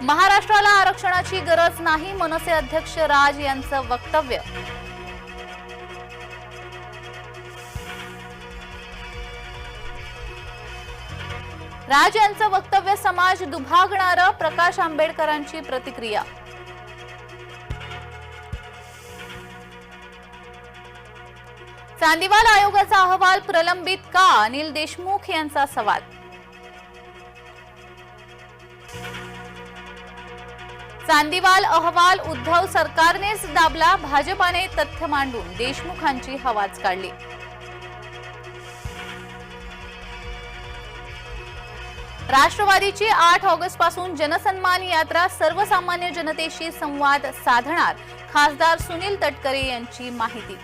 महाराष्ट्राला आरक्षणाची गरज नाही मनसे अध्यक्ष राज यांचं वक्तव्य. राज यांचं वक्तव्य समाज दुभागणारं प्रकाश आंबेडकरांची प्रतिक्रिया. चांदीवाल आयोगाचा अहवाल प्रलंबित का? अनिल देशमुख यांचा सवाल. चांदीवाल अहवाल उद्धव सरकारनेच दाबला. भाजपाने तथ्य मांडून देशमुखांची हवाच काढली. राष्ट्रवादीची आठ ऑगस्टपासून जनसन्मान यात्रा सर्वसामान्य जनतेशी संवाद साधणार खासदार सुनील तटकरे यांची माहिती.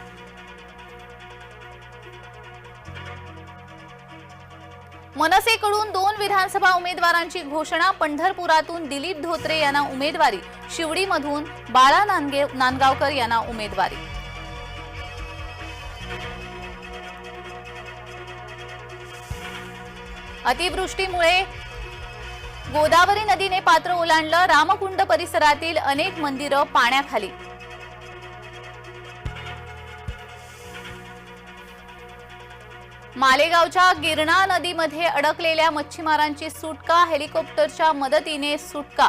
मनसेकडून दोन विधानसभा उमेदवारांची घोषणा पंढरपुरातून दिलीप धोत्रे यांना उमेदवारी शिवडीमधून बाळा नांदगे नांदगावकर यांना उमेदवारी. अतिवृष्टीमुळे गोदावरी नदीने पात्र ओलांडलं रामकुंड परिसरातील अनेक मंदिरं पाण्याखाली. मालेगावच्या गिरणा नदीमध्ये अडकलेल्या मच्छीमारांची सुटका हेलिकॉप्टरच्या मदतीने सुटका.